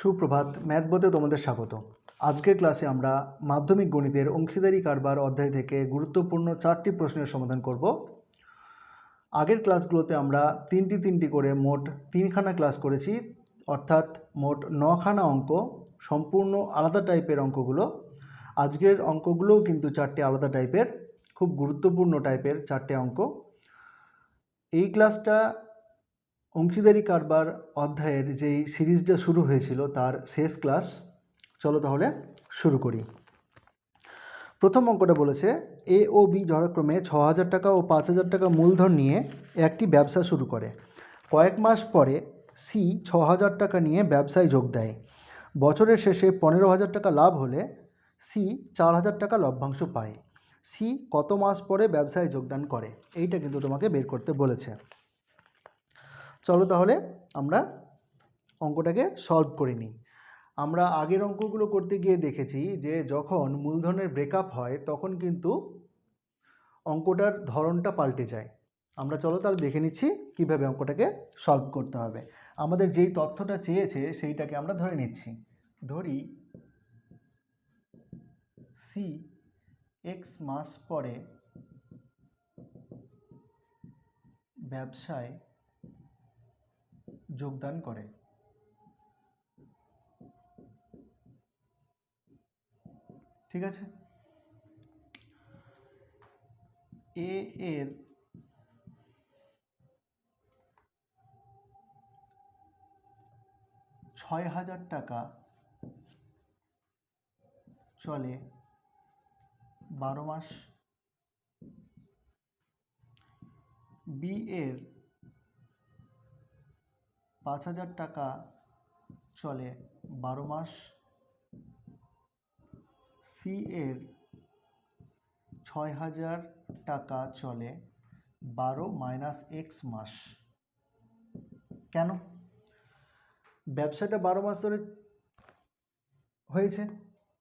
সুপ্রভাত, ম্যাথ বতে তোমাদের স্বাগত। আজকের ক্লাসে আমরা মাধ্যমিক গণিতের অংশীদারি কারবার অধ্যায় থেকে গুরুত্বপূর্ণ চারটি প্রশ্নের সমাধান করব। আগের ক্লাসগুলোতে আমরা তিনটি তিনটি করে মোট তিনখানা ক্লাস করেছি, অর্থাৎ মোট নখানা অঙ্ক, সম্পূর্ণ আলাদা টাইপের অঙ্কগুলো। আজকের অঙ্কগুলোও কিন্তু চারটে আলাদা টাইপের, খুব গুরুত্বপূর্ণ টাইপের চারটে অঙ্ক। এই ক্লাসটা অংশীদারি কারবার অধ্যায়ের যেই সিরিজটা শুরু হয়েছিল, তার শেষ ক্লাস, চলো তাহলে শুরু করি। প্রথম অঙ্কটা বলেছে এ ও বি যথাক্রমে ছ হাজার টাকা ও পাঁচ হাজার টাকা মূলধন নিয়ে একটি ব্যবসা শুরু করে। কয়েক মাস পরে সি ছ হাজার টাকা নিয়ে ব্যবসায় যোগ দেয়। বছরের শেষে পনেরো হাজার টাকা লাভ হলে সি চার হাজার টাকা লভ্যাংশ পায়। সি কত মাস পরে ব্যবসায় যোগদান করে? এইটা কিন্তু তোমাকে বের করতে বলেছে। চলো তাহলে আমরা অঙ্কটাকে সলভ করে নিই। আমরা আগের অঙ্কগুলো করতে গিয়ে দেখেছি যে যখন মূলধনের ব্রেকআপ হয়, তখন কিন্তু অঙ্কটার ধরনটা পাল্টে যায়। আমরা চলো তাহলে দেখে নিচ্ছি কীভাবে অঙ্কটাকে সলভ করতে হবে। আমাদের যেই তথ্যটা চেয়েছে, সেইটাকে আমরা ধরে নিচ্ছি। ধরি সি এক্স মাস পরে ব্যবসায় যোগদান করে। ঠিক আছে? এ এর ছয় হাজার টাকা চলে বারো মাস। বি এর পাঁচ হাজার টাকা চলে বারো মাস। সি এর ছয় হাজার টাকা চলে বারো মাইনাস এক্স মাস। কেন? ব্যবসাটা বারো মাস ধরে হয়েছে।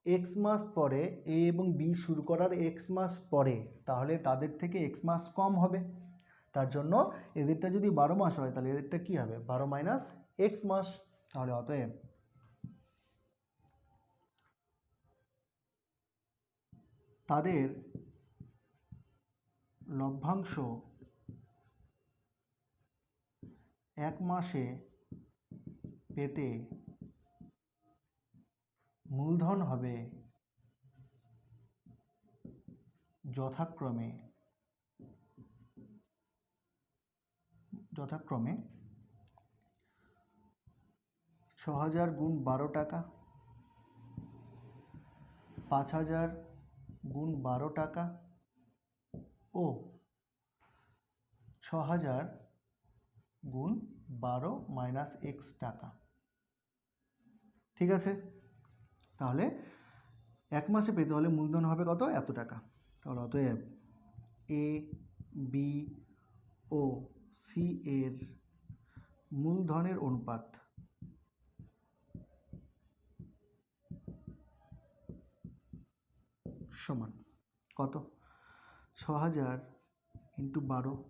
এক্স মাস পরে এ এবং বি শুরু করার এক্স মাস পরে, তাহলে তাদের থেকে এক্স মাস কম হবে। তার জন্য এদেরটা যদি বারো মাস হয়, তাহলে এদেরটা কী হবে? বারো মাইনাস এক্স মাস, তাহলে অতএব তাদের লভ্যাংশ এক মাসে পেতে মূলধন হবে যথাক্রমে যথাক্রমে ছ হাজার গুণ বারো টাকা পাঁচ হাজার গুণ বারো টাকা ও ছ হাজার গুণ বারো মাইনাস এক্স টাকা। ঠিক আছে? তাহলে এক মাসে পেতে হলে মূলধন হবে কত? এত টাকা। তাহলে অতএব এ বি ও সি এর মূলধনের অনুপাত? সমান। কত? ছ হাজার ইন্টু বারো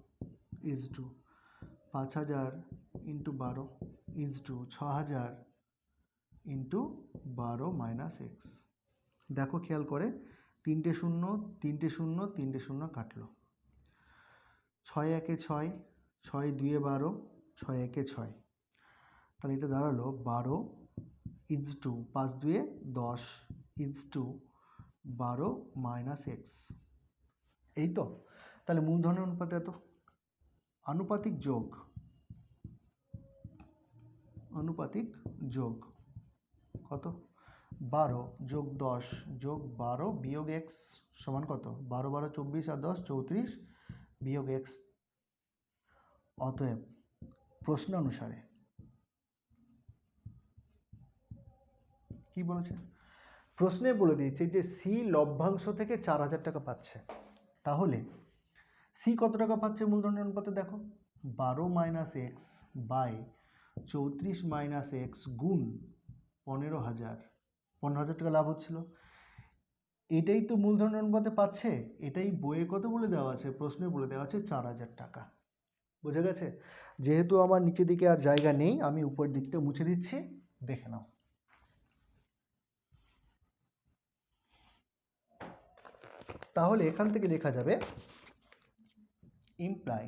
ইজ টু। পাঁচ হাজার ইন্টু বারো ইজ টু। ছ হাজার ইন্টু বারো মাইনাস এক্স। দেখো, খেয়াল করে। তিনটে শূন্য তিনটে শূন্য তিনটে শূন্য কাটলো। ছয় একে ছয় ছয় দুয়ে বারো, ছয় একে ছয়। তাহলে এটা দাঁড়াল বারো ইজ টু পাঁচ দুয়ে দশ ইজ টু বারো মাইনাস এক্স এই তো? তাহলে মূলধনের অনুপাতে এত? আনুপাতিক যোগ। আনুপাতিক যোগ। কত? বারো যোগ দশ যোগ বারো বিয়োগ এক্স সমান কত? বারো বারো চব্বিশ আর দশ চৌত্রিশ বিয়োগ এক্স অতএব প্রশ্ন অনুসারে। কি বলেছে? প্রশ্নে বলে দিয়েছে যে সি লভ্যাংশ থেকে চার হাজার টাকা পাচ্ছে। তাহলে সি কত টাকা পাচ্ছে মূলধনের অনুপাতে দেখো? বারো মাইনাস এক্স বাই চৌত্রিশ মাইনাস এক্স গুণ পনেরো হাজার। পনেরো হাজার টাকা লাভ হচ্ছিল। এটাই তো মূলধনের অনুপাতে পাচ্ছে। এটাই বইয়ে কত বলে দেওয়া আছে? প্রশ্নে বলে দেওয়া আছে চার হাজার টাকা। বুঝে গেছে? যেহেতু আমার নিচে দিকে আর জায়গা নেই, আমি উপর দিকটা মুছে দিচ্ছি, দেখে নাও। তাহলে এখান থেকে লেখা যাবে ইমপ্লাই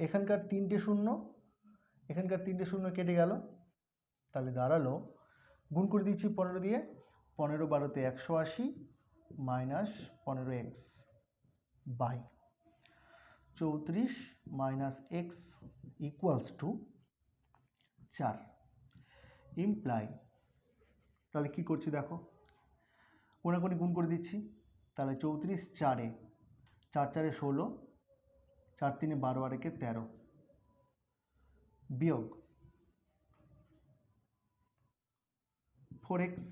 এখানকার তিনটে শূন্য, এখানকার তিনটে শূন্য কেটে গেল। তাহলে দাঁড়াল, গুণ করে দিচ্ছি পনেরো দিয়ে, পনেরো বারোতে একশো আশি, মাইনাস পনেরো এক্স বাই। চৌত্রিশ মাইনাস এক্স ইকুয়ালস টু চার। ইমপ্লাই তাহলে কী করছি দেখো? কোনাকুনি গুণ করে দিচ্ছি, তাহলে চৌত্রিশ চারে, চার চারে ষোলো, চার তিনে বারো আর একে তেরো। বিয়োগ ফোর এক্স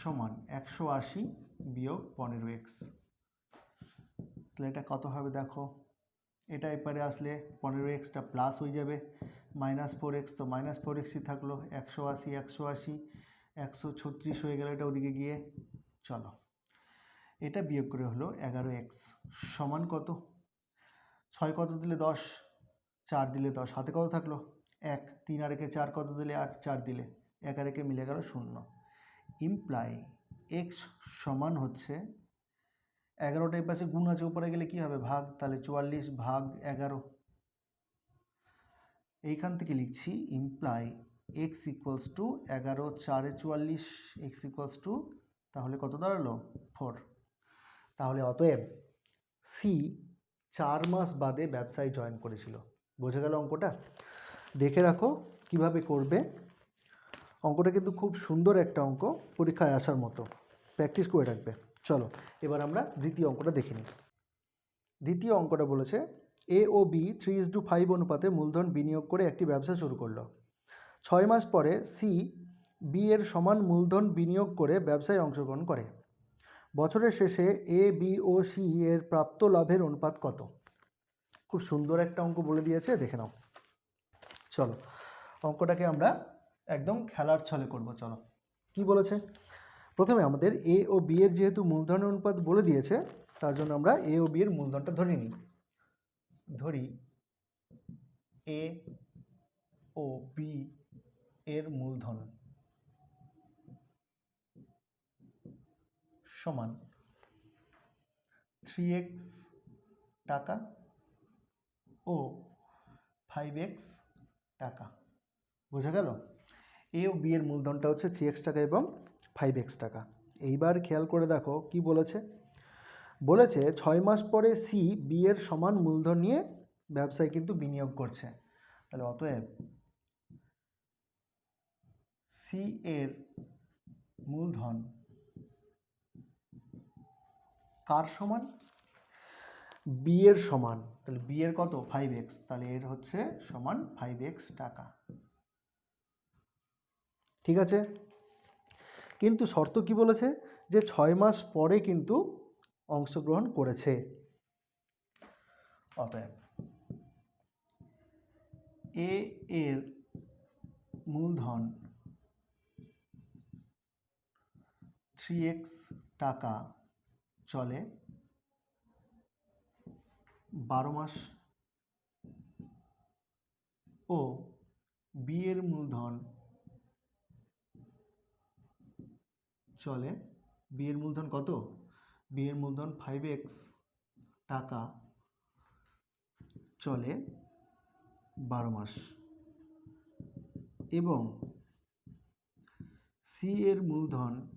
সমান একশো আশি বিয়োগ পনেরো এক্স তাহলে এটা কত হবে দেখো? এটা এপারে আসলে পনেরো এক্সটা প্লাস হয়ে যাবে। মাইনাস ফোর এক্স তো মাইনাস ফোর এক্সই থাকল, একশো আশি একশো আশি, একশো ছত্রিশ হয়ে গেল এটা ওদিকে গিয়ে। চলো, এটা বিয়োগ করে হলো এগারো এক্স সমান কত? ছয় কত দিলে দশ? চার দিলে দশ, হাতে কত থাকল? এক, তিন আর একে চার কত দিলে আট? চার দিলে। এক আর একে মিলে গেল শূন্য। ইমপ্লাই এক্স সমান হচ্ছে এগারোটায় পাশে গুণ আছে, উপরে গেলে কি হবে? ভাগ, তাহলে চুয়াল্লিশ ভাগ এগারো। এইখান থেকে লিখছি ইমপ্লাই এক্স ইকুয়ালস টু এগারো চারে চুয়াল্লিশ এক্স ইকুয়ালস টু তাহলে কত দাঁড়াল? ফোর তাহলে অতএব সি চার মাস বাদে ব্যবসায় জয়েন করেছিল। বোঝা গেল অঙ্কটা? দেখে রাখো কীভাবে করবে। অঙ্কটা কিন্তু খুব সুন্দর একটা অঙ্ক, পরীক্ষায় আসার মতো। প্র্যাকটিস করে রাখবে। চলো, এবার আমরা দ্বিতীয় অঙ্কটা দেখে নিই। দ্বিতীয় অঙ্কটা বলেছে A O B three is to five অনুপাতে মূলধন বিনিয়োগ করে একটি ব্যবসা শুরু করল। ছয় মাস পরে সি বি এর সমান মূলধন বিনিয়োগ করে ব্যবসায় অংশগ্রহণ করে। বছরের শেষে এ বি ও সি এর প্রাপ্ত লাভের অনুপাত কত? খুব সুন্দর একটা অঙ্ক বলে দিয়েছে, দেখে নাও। চলো, অঙ্কটাকে আমরা একদম খেলার ছলে করব, চলো। কি বলেছে? প্রথমে আমাদের এ ও বি এর যেহেতু মূলধনের অনুপাত বলে দিয়েছে, তার জন্য আমরা এ ও বি এর মূলধনটা ধরে নিই। ধরি এ ও বি এর মূলধন সমান থ্রি এক্স টাকা ও ফাইভ এক্স টাকা। বোঝা গেল? এ ও বি এর মূলধনটা হচ্ছে থ্রি এক্স টাকা এবং ফাইভ এক্স টাকা। এইবার খেয়াল করে দেখো কি বলেছে। বলেছে ছয় মাস পরে সি বি এর সমান মূলধন নিয়ে ব্যবসায় কিন্তু বিনিয়োগ করছে। তাহলে অতএব সি এর মূলধন কার সমান? বি এর সমান। তাহলে বি এর কত? ফাইভ এক্স তাহলে এর হচ্ছে সমান ফাইভ এক্স টাকা। ঠিক আছে? কিন্তু শর্ত কি বলেছে? যে ছয় মাস পরে কিন্তু অংশগ্রহণ করেছে। অতএব এ এর মূলধন থ্রি এক্স টাকা চলে বারো মাস ও বি এর মূলধন চলে। বি এর মূলধন কত? বি এর মূলধন ফাইভ এক্স টাকা চলে বারো মাস। এবং সি এর মূলধন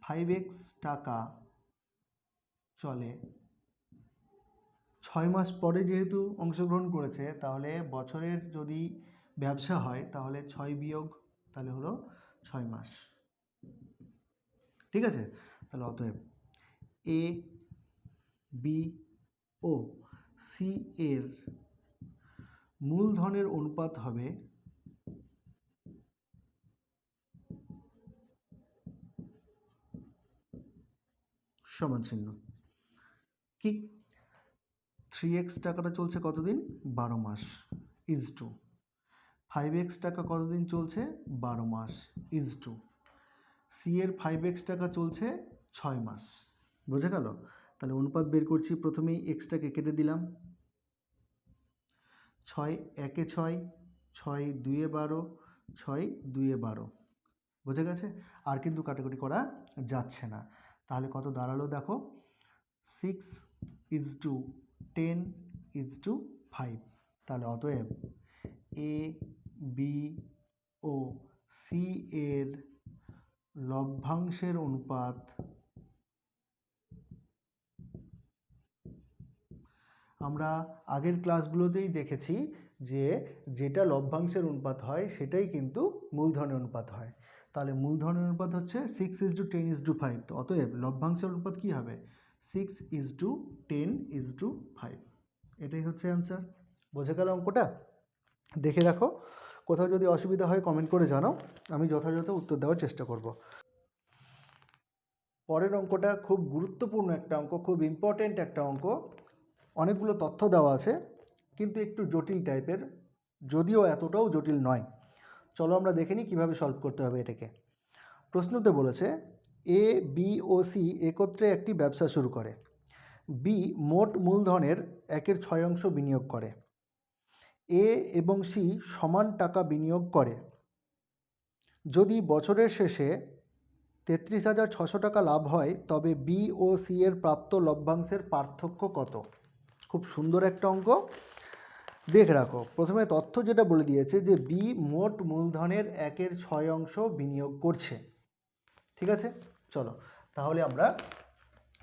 ফাইভ এক্স টাকা চলে। ছয় মাস পরে যেহেতু অংশগ্রহণ করেছে, তাহলে বছরের যদি ব্যবসা হয়, তাহলে ছয় বিয়োগ তাহলে হলো ছয় মাস। ঠিক আছে? তাহলে অতএব এ বি ও সি এর মূলধনের অনুপাত হবে সমান চিহ্ন। কি? থ্রি এক্স টাকাটা চলছে কতদিন? বারো মাস। ইজ টু ফাইভ এক্স টাকা কতদিন চলছে? বারো মাস ইজ টু সি এর ফাইভ এক্স টাকা চলছে ছয় মাস। বোঝা গেল? তাহলে অনুপাত বের করছি, প্রথমেই এক্সটাকে কেটে দিলাম। ছয় একে ছয় ছয় দুয়ে বারো, ছয় দুয়ে বারো। বুঝে গেছে? আর কিন্তু কাটাকুটি করা যাচ্ছে না। তাহলে কত দাঁড়াল দেখো? Six is to ten is to five তাহলে অতএব এ বি ও সি এর লভ্যাংশের অনুপাত আমরা আগের ক্লাসগুলোতেই দেখেছি যে যেটা লভ্যাংশের অনুপাত হয়, সেটাই কিন্তু মূলধনের অনুপাত হয়। তাহলে মূলধনের অনুপাত হচ্ছে six is to ten is to five তো অতএব লভ্যাংশের অনুপাত কী হবে? Six is to ten is to five এটাই হচ্ছে অ্যান্সার বোঝা গেল অঙ্কটা? দেখে রাখো। কোথাও যদি অসুবিধা হয় কমেন্ট করে জানাও, আমি যথাযথ উত্তর দেওয়ার চেষ্টা করব। পরের অঙ্কটা খুব গুরুত্বপূর্ণ একটা অঙ্ক, খুব ইম্পর্ট্যান্ট একটা অঙ্ক। অনেকগুলো তথ্য দেওয়া আছে, কিন্তু একটু জটিল টাইপের, যদিও এতটাও জটিল নয়। চলো আমরা দেখে নিই কীভাবে সলভ করতে হবে এটাকে। প্রশ্নতে বলেছে এ বি ও সি একত্রে একটি ব্যবসা শুরু করে। বি মোট মূলধনের একের ছয় অংশ বিনিয়োগ করে। এ এবং সি সমান টাকা বিনিয়োগ করে। যদি বছরের শেষে তেত্রিশ হাজার ছশো টাকা লাভ হয়, তবে বি ও সি এর প্রাপ্ত লভ্যাংশের পার্থক্য কত? খুব সুন্দর একটা অঙ্ক। দেখে রাখো, প্রথমে তথ্য যেটা বলে দিয়েছে যে বি মোট মূলধনের একের ছয় অংশ বিনিয়োগ করছে। ঠিক আছে? চলো, তাহলে আমরা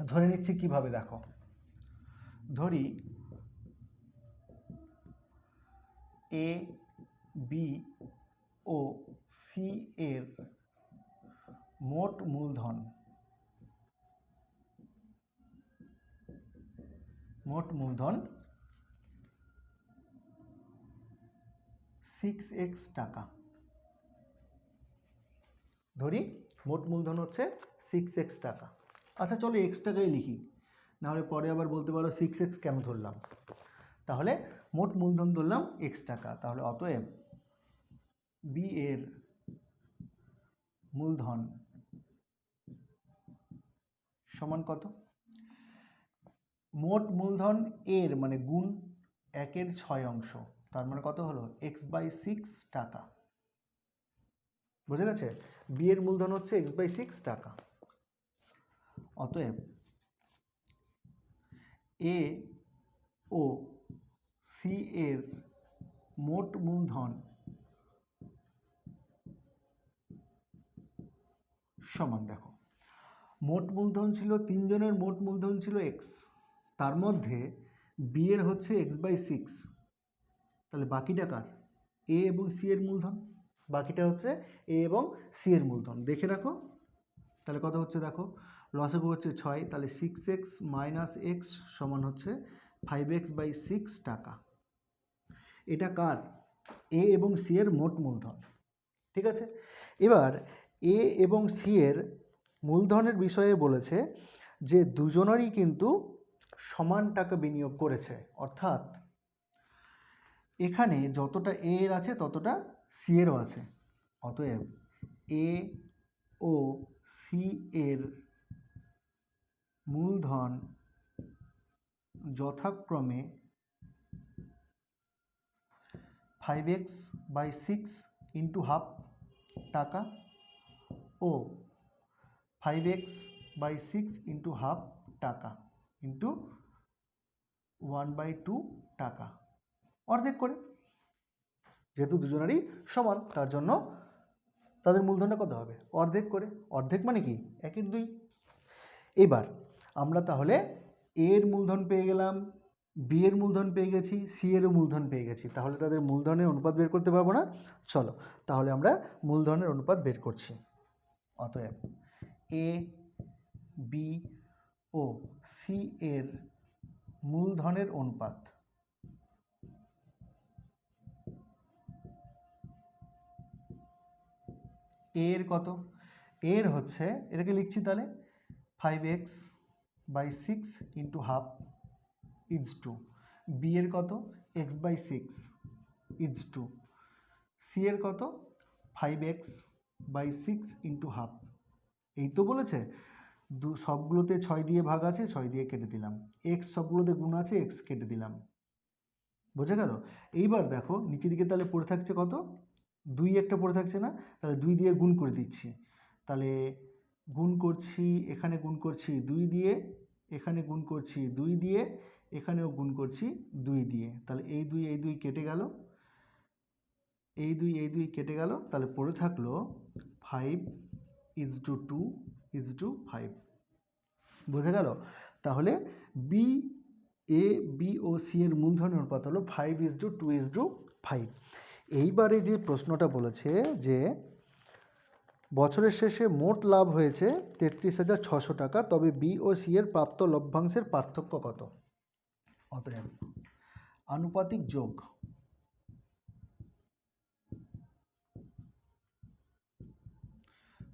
ধরে নিচ্ছি কীভাবে দেখো। ধরি এ, বি ও সি এর মোট মূলধন। মোট মূলধন সিক্স এক্স টাকা। ধরি, মোট মূলধন হচ্ছে সিক্স এক্স টাকা। আচ্ছা চলো এক্স টাকাই লিখি। নাহলে পরে আবার বলতে পারো সিক্স এক্স কেন ধরলাম? তাহলে মোট মূলধন ধরলাম এক্স টাকা, তাহলে অতএব বি এর মূলধন সমান কত? মোট মূলধন এর মানে গুণ একের ছয় অংশ, তার মানে কত হলো? এক্স বাই সিক্স টাকা। বুঝে গেছে? বি এর মূলধন হচ্ছে এক্স বাই সিক্স টাকা। অতএব এ ও সি এর মোট মূলধন সমান, দেখো। মোট মূলধন ছিল তিনজনের মোট মূলধন ছিল এক্স তার মধ্যে বি এর হচ্ছে এক্স বাই সিক্স তাহলে বাকিটা কার? এ এবং সি এর মূলধন। বাকিটা হচ্ছে এ এবং সি এর মূলধন। দেখে রাখো। তাহলে কত হচ্ছে দেখো? লসগু হচ্ছে ছয়। তাহলে সিক্স এক্স মাইনাস এক্স সমান হচ্ছে ফাইভ এক্স বাই সিক্স টাকা। এটা কার? এ এবং সি এর মোট মূলধন। ঠিক আছে? এবার এ এবং সি এর মূলধনের বিষয়ে বলেছে যে দুজনেরই কিন্তু সমান টাকা বিনিয়োগ করেছে। অর্থাৎ এখানে যতটা এ এর আছে, ততটা সি এরও আছে। অতএব এ ও সি এর মূলধন যথাক্রমে five X by six into half টাকা ও five X by six into half টাকা ইন্টু ওয়ান বাই টু টাকা। অর্ধেক করে। যেহেতু দুজনেরই সমান, তার জন্য তাদের মূলধনটা কত হবে? অর্ধেক করে। অর্ধেক মানে কি? একের দুই। এবার আমরা তাহলে এর মূলধন পেয়ে গেলাম বি এর মূলধন পেয়ে গেছি সি এরও মূলধন পেয়ে গেছি। তাহলে তাদের মূলধনের অনুপাত বের করতে পারব না? চলো, তাহলে আমরা মূলধনের অনুপাত বের করছি। অতএব এ বি ও সি এর মূলধনের অনুপাত এর কত? এর হচ্ছে, এটাকে লিখছি তাহলে five X by six into half is to B এর কত? X by six is to C এর কত? Five X by six into half এই তো বলেছে? দু, সবগুলোতে ছয় দিয়ে ভাগ আছে, ছয় দিয়ে কেটে দিলাম। এক্স সবগুলোতে গুণ আছে এক্স কেটে দিলাম। বোঝা গেল? এইবার দেখো, নিচের দিকে তাহলে পড়ে থাকছে কত? দুই একটা পড়ে থাকছে না? তাহলে দুই দিয়ে গুণ করে দিচ্ছি। তাহলে গুণ করছি, এখানে গুণ করছি দুই দিয়ে, এখানে গুণ করছি দুই দিয়ে, এখানেও গুণ করছি দুই দিয়ে। তাহলে এই দুই এই দুই কেটে গেল। এই দুই এই দুই কেটে গেল। তাহলে পড়ে থাকল five is to two is to five বোঝা গেল? তাহলে বি এ বি ও সি এর মূলধনের অনুপাত হলো five is to two is to five এইবারে যে প্রশ্নটা বলেছে যে বছরের শেষে মোট লাভ হয়েছে তেত্রিশ হাজার ছশো টাকা, তবে বি ও সি এর প্রাপ্ত লভ্যাংশের পার্থক্য কত? অতএব আনুপাতিক যোগ।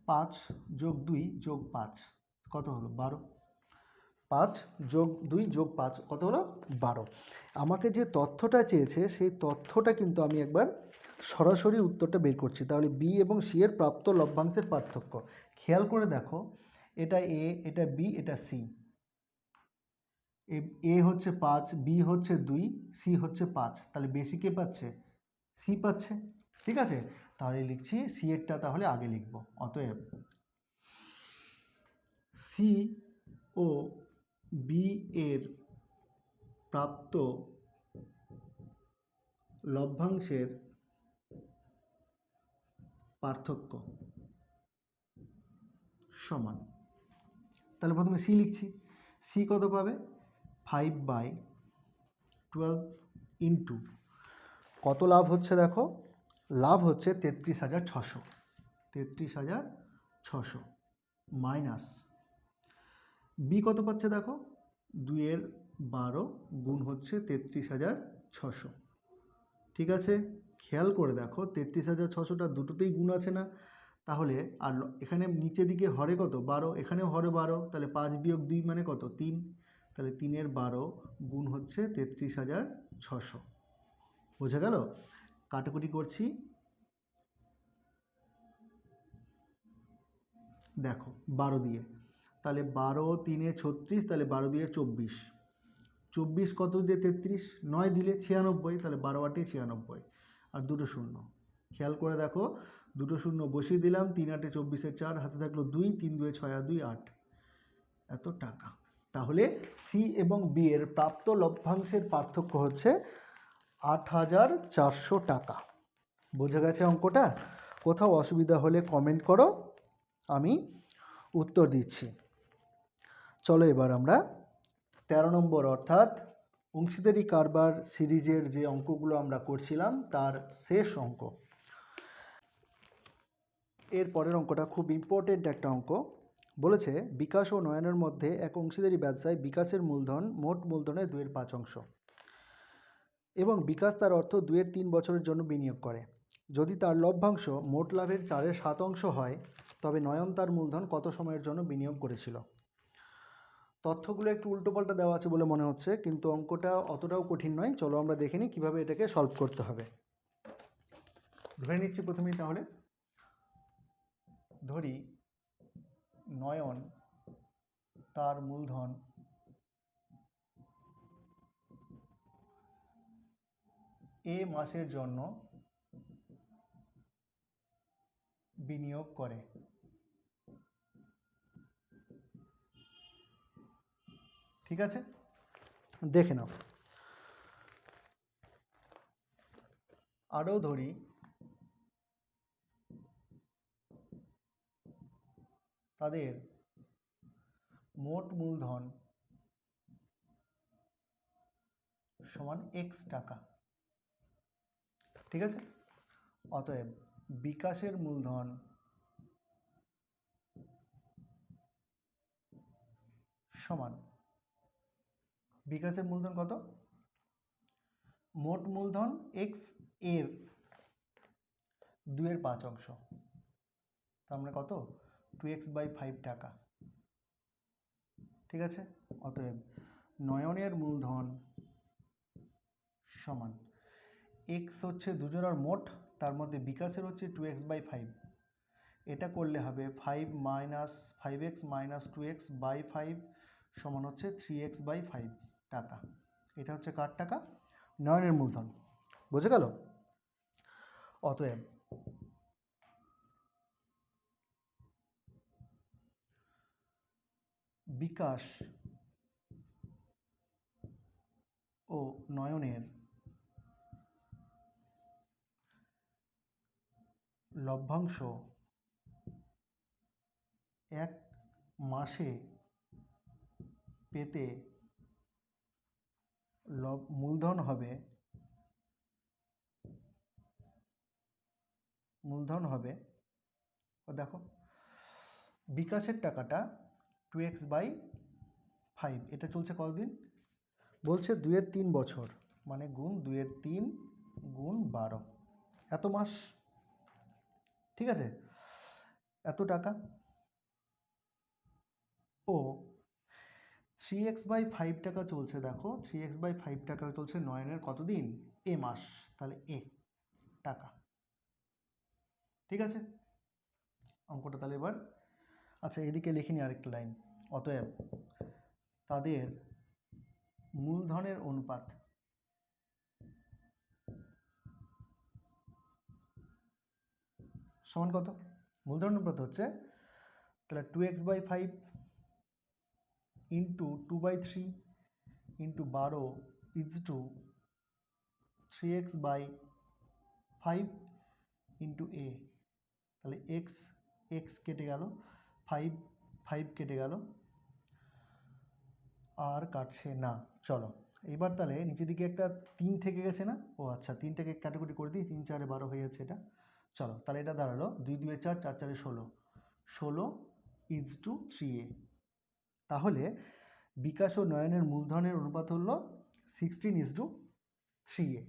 পাঁচ যোগ দুই যোগ পাঁচ, কত হলো? বারো। পাঁচ যোগ দুই যোগ পাঁচ, কত হলো? বারো। আমাকে যে তথ্যটা চেয়েছে, সেই তথ্যটা কিন্তু আমি একবার সরাসরি উত্তরটা বের করছি। তাহলে বি এবং সি এর প্রাপ্ত লভ্যাংশের পার্থক্য। খেয়াল করে দেখো, এটা এ এটা বি এটা সি এ হচ্ছে পাঁচ বি হচ্ছে দুই সি হচ্ছে পাঁচ। তাহলে বেশি কে পাচ্ছে? সি পাচ্ছে। ঠিক আছে? তাহলে লিখছি সি এরটা তাহলে আগে লিখব, অতএব সি ও বি এর প্রাপ্ত লভ্যাংশের পার্থক্য সমান। তাহলে প্রথমে সি লিখছি। সি কত পাবে? ফাইভ বাই টুয়েলভ ইন্টু কত লাভ হচ্ছে দেখো? লাভ হচ্ছে তেত্রিশ হাজার ছশো। তেত্রিশ হাজার ছশো মাইনাস বি কত পাচ্ছে দেখো? দুইয়ের বারো গুণ হচ্ছে তেত্রিশ হাজার ছশো। ঠিক আছে? খেয়াল করে দেখো, তেত্রিশ হাজার ছশোটা দুটোতেই গুণ আছে না? তাহলে আর এখানে নিচে দিকে হরে কত? বারো। এখানেও হরে বারো। তাহলে পাঁচ বিয়োগ দুই মানে কত? তিন। তাহলে তিনের বারো গুণ হচ্ছে তেত্রিশ হাজার ছশো। বোঝা গেল? কাটাকুটি করছি। দেখো, বারো দিয়ে। তাহলে বারো তিনে ছত্রিশ, তাহলে বারো দিয়ে চব্বিশ। চব্বিশ কত দিয়ে তেত্রিশ? নয় দিলে ছিয়ানব্বই, তাহলে বারো আটে ছিয়ানব্বই। আর দুটো শূন্য। খেয়াল করে দেখো, দুটো শূন্য বসিয়ে দিলাম, তিন আটে চব্বিশের চার, হাতে থাকল দুই, তিন দুয়ে ছয় দুই আট। এত টাকা। তাহলে সি এবং বি এর প্রাপ্ত লভ্যাংশের পার্থক্য হচ্ছে আট হাজার চারশো টাকা। বোঝা গেছে অঙ্কটা? কোথাও অসুবিধা হলে কমেন্ট করো, আমি উত্তর দিচ্ছি। চলো এবার আমরা তেরো নম্বর অর্থাৎ অংশীদারি কারবার সিরিজের যে অঙ্কগুলো আমরা করছিলাম, তার শেষ অঙ্ক। এর পরের অঙ্কটা খুব ইম্পর্টেন্ট একটা অঙ্ক। বলেছে, বিকাশ ও নয়নের মধ্যে এক অংশীদারি ব্যবসায় বিকাশের মূলধন মোট মূলধনের দুয়ের পাঁচ অংশ এবং বিকাশ তার অর্থ দুয়ের তিন বছরের জন্য বিনিয়োগ করে। যদি তার লভ্যাংশ মোট লাভের চারের সাত অংশ হয়, তবে নয়ন তার মূলধন কত সময়ের জন্য বিনিয়োগ করেছিল? তথ্যগুলো একটু উল্টোপাল্টা দেওয়া আছে বলে মনে হচ্ছে, কিন্তু অঙ্কটা অতটাও কঠিন নয়। চলো আমরা দেখে নিই কীভাবে এটাকে সলভ করতে হবে। ধরে নিচ্ছি প্রথমেই তাহলে। ধরি নয়ন তার মূলধন এ মাসের জন্য বিনিয়োগ করে। ঠিক আছে? দেখে নাও। আরও ধরি। তাদের মোট মূলধন সমান এক্স টাকা। ঠিক আছে? অতএব বিকাশের মূলধন সমান বিকাশের মূলধন কত? মোট মূলধন এক্সের দুয়ের পাঁচ অংশ। তার মানে কত? টু এক্স বাই ফাইভ টাকা। ঠিক আছে? অতএব নয়নের মূলধন সমান এক্স হচ্ছে দুজনের মোট, তার মধ্যে বিকাশের হচ্ছে টু এক্স বাই ফাইভ এটা করলে হবে five minus five X minus two X by five সমান হচ্ছে থ্রি এক্স বাই ফাইভ টাকা। এটা হচ্ছে কার টাকা? নয়নের মূলধন। বুঝে গেল? অতএব বিকাশ ও নয়নের লভ্যাংশ এক মাসে পেতে লব, মূলধন হবে মূলধন হবে, ও দেখো, বিকাশের টাকাটা টু এক্স বাই ফাইভ এটা চলছে কতদিন? বলছে দুয়ের তিন বছর মানে গুণ দুয়ের তিন গুণ বারো। এত মাস, ঠিক আছে? এত টাকা? ও থ্রি এক্স বাই ফাইভ টাকা চলছে দেখো থ্রি এক্স বাই ফাইভ টাকা চলছে নয়নের কতদিন? এ মাস, তাহলে এ টাকা। ঠিক আছে? অঙ্কটা তাহলে এবার আচ্ছা এদিকে লিখিনি আরেকটা লাইন। অতএব তাদের মূলধনের অনুপাত সমান কত? মূলধন অনুপাত হচ্ছে, তাহলে two X by five into two by three into বারো is to three X by five into A তাহলে এক্স এক্স কেটে গেল ফাইভ ফাইভ কেটে গেল। আর কাটছে না। চলো, এবার তাহলে নিচের দিকে একটা তিন থেকে গেছে না? ও আচ্ছা তিনটাকে ক্যাটাগরি করে দিই, তিন চারে বারো হয়ে যাচ্ছে এটা। চলো, তাহলে এটা দাঁড়াল, দুই দুয়ে চার চার চারে ষোলো। ষোলো ইজ টু থ্রি এ তাহলে বিকাশ ও নয়নের মূলধনের অনুপাত হলো sixteen is to three A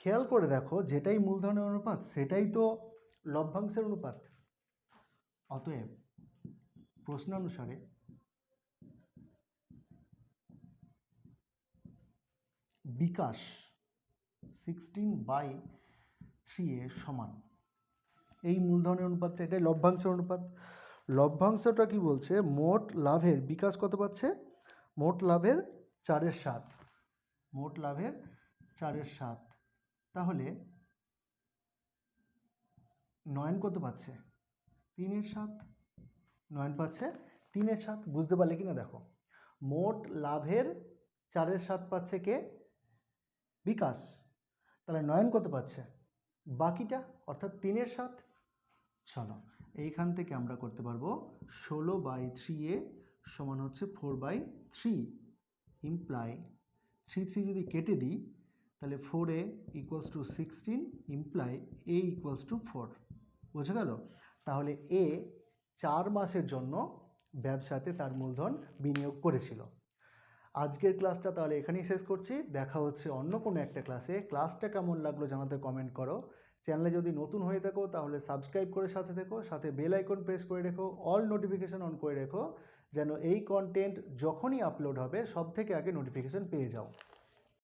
খেয়াল করে দেখো, যেটাই মূলধনের অনুপাত, সেটাই তো লভ্যাংশের অনুপাত। অতএব প্রশ্নানুসারে Bikash sixteen by three A সমান। এই মূলধনের অনুপাতটা, এটাই লভ্যাংশের অনুপাত। লভ্যাংশটা কি বলছে? মোট লাভের বিকাশ কত পাচ্ছে? মোট লাভের চারের সাত। মোট লাভের চারের সাত। তাহলে নয়ন কত পাচ্ছে? তিনের সাত। নয়ন পাচ্ছে তিনের সাত। বুঝতে পারলে কি না দেখো। মোট লাভের চারের সাত পাচ্ছে কে? বিকাশ। তাহলে নয়ন কত পাচ্ছে? বাকিটা, অর্থাৎ তিনের সাত চলো এইখান থেকে আমরা করতে পারব ষোলো বাই থ্রি এ সমান হচ্ছে four by three imply three three যদি কেটে দিই, তাহলে four A equals to sixteen imply A equals to four বোঝা গেল? তাহলে এ চার মাসের জন্য ব্যবসাতে তার মূলধন বিনিয়োগ করেছিল। আজকের ক্লাসটা তাহলে এখানেই শেষ করছি। দেখা হচ্ছে অন্য কোনো একটা ক্লাসে। ক্লাসটা কেমন লাগল জানাতে কমেন্ট করো। চ্যানেলে যদি নতুন হয়ে থাকো, তাহলে সাবস্ক্রাইব করে সাথে থেকো, সাথে বেল আইকন প্রেস করে রেখো অল নোটিফিকেশান অন করে রেখো, যেন এই কন্টেন্ট যখনই আপলোড হবে সব থেকে আগে নোটিফিকেশান পেয়ে যাও।